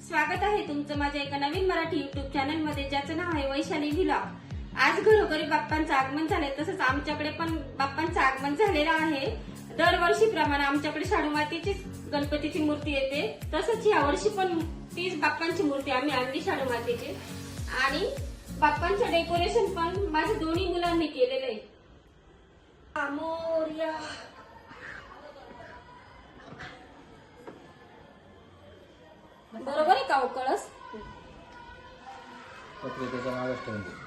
स्वागत आहे तुमचं माझ्या एका नवीन मराठी युट्यूब चॅनलमध्ये ज्याचं नाव आहे वैशाली व्हिलॉग आज घरोघरी बाप्पांचं आगमन झालंय तसंच आमच्याकडे पण बाप्पांचं आगमन झालेलं आहे. दरवर्षीप्रमाणे आमच्याकडे शाडू मातीचीच गणपतीची मूर्ती येते. तसंच या वर्षी पण तीच बाप्पांची मूर्ती आम्ही आणली शाडू मातीची आणि बाप्पांचं डेकोरेशन पण माझ्या दोन्ही मुलांनी केलेलं आहे. बरोबर आहे का हो कळस? मागच ठेवून दे.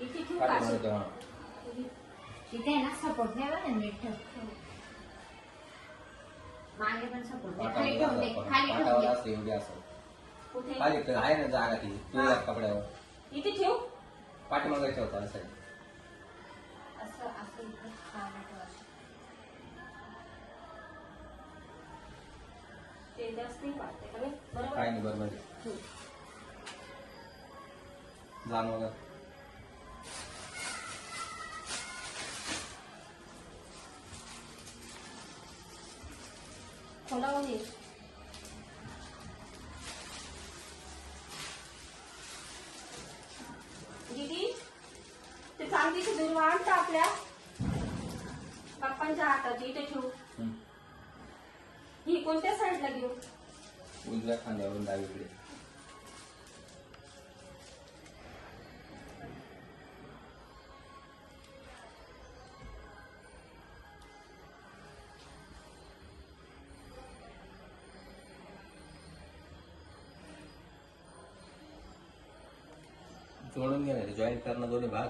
इथे ठेवू पाठी का मागे असं? ठेवा. तिथे आहे ना सपोर्ट नाही बघा नीट ठेव. मागे पण सपोर्ट खाली पाटावर ठेवून दे असं- खाली ठेवून पाटावर दे. असं एवढी असं. कुठे? खाली तर आहे ना जागा ती. तू या कपड्यावर. इथे ठेव. पाठीमागे ठेवता असं जास्त नाही काय नाही बरोबर. दीदी ते चांदीचे आणता आपल्या बाप्पांच्या हातात इथे ठेवू. ही कोणत्या साईडला घेऊ? उजव्या खांद्यावरून डावीकडे जोडून घ्यायचं जॉईन करणं दोन्ही भाग.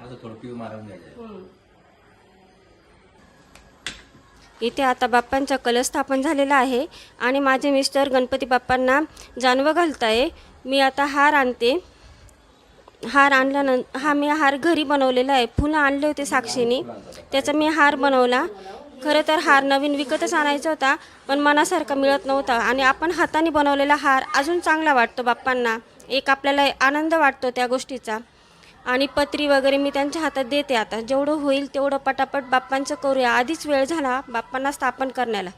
असं थोडं पिऊ मारून घ्यायचं इथे आता बाप्पांचा कलश स्थापन झालेला आहे आणि माझे मिस्टर गणपती बाप्पांना जानवं घालताय. मी आता हार आणते. हार आणल्यानं हा मी हार घरी बनवलेला आहे. फुलं आणले होते साक्षीने. त्याचा मी हार बनवला. खरं तर हार नवीन विकतच आणायचा होता पण मनासारखा मिळत नव्हता आणि आपण हाताने बनवलेला हार अजून चांगला वाटतो बाप्पांना. एक आपल्याला आनंद वाटतो त्या गोष्टीचा. आणि पत्री वगैरे मी त्यांच्या हातात देते आता. जेवढं होईल तेवढं पटापट बाप्पांचं करूया. आधीच वेळ झाला बाप्पांना स्थापन करण्याला.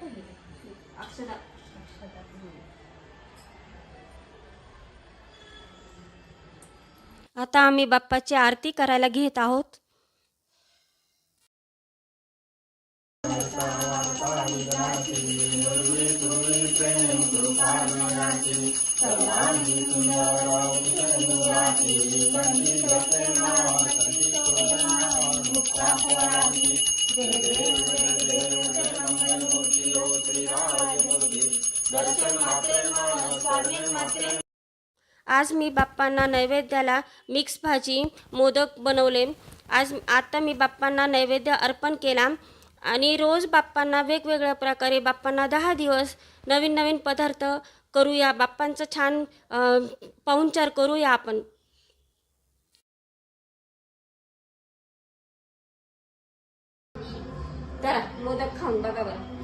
अक्षदा आता आम्ही बाप्पाची आरती करायला घेत आहोत आज मी बाप्पांना नैवेद्याला मिक्स भाजी मोदक बनवले. आज आता मी बाप्पांना नैवेद्य अर्पण केला आणि रोज बाप्पांना वेगवेगळ्या प्रकारे बाप्पांना दहा दिवस नवीन नवीन पदार्थ करूया. बाप्पांचं छान पाहुणचार करूया आपण. मोदक खाऊन बघा बरं.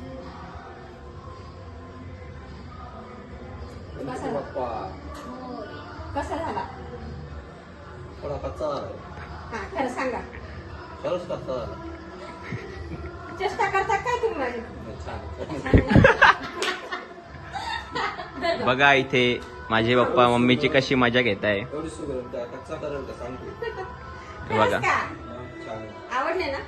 कसा बाप्पा कसा झाला थोडा कच्चा झाला हा खरं सांगा. खरंच कच्चा झाला चेष्टा करता काय तुम्ही माझी? छान बघा इथे माझे पप्पा मम्मीची कशी मजा घेत आहे बघा. आवडले ना?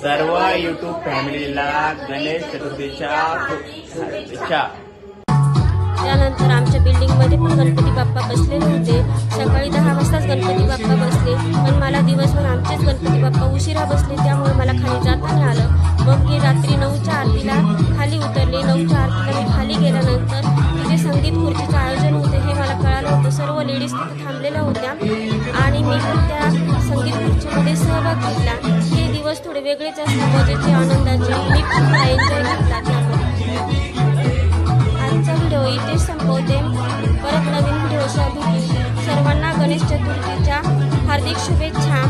सर्व युट्यूब फॅमिलीला गणेश चतुर्थीच्या त्यानंतर आमच्या बिल्डिंगमध्ये पण गणपती बाप्पा बसलेले होते सकाळी दहा वाजताच गणपती बाप्पा बसले. पण मला दिवसभर आमचेच गणपती बाप्पा उशिरा बसले त्यामुळे मला खाली जाता नाही आलं. मग मी रात्री नऊच्या आरतीला खाली उतरले. नऊच्या आरतीला मी खाली गेल्यानंतर तिथे संगीत खुर्चीचं आयोजन होते हे मला कळालं होतं. सर्व लेडीज तिथे थांबलेल्या होत्या आणि मी त्या संगीत खुर्चीमध्ये सहभाग घेतला. हे दिवस थोडे वेगळेच असतात. मजेचे आनंदाचे मी खूप एन्जॉय घेतला इथेच संपवते. परत नवीन व्हिडिओसह भेटू सर्वांना गणेश चतुर्थीच्या हार्दिक शुभेच्छा.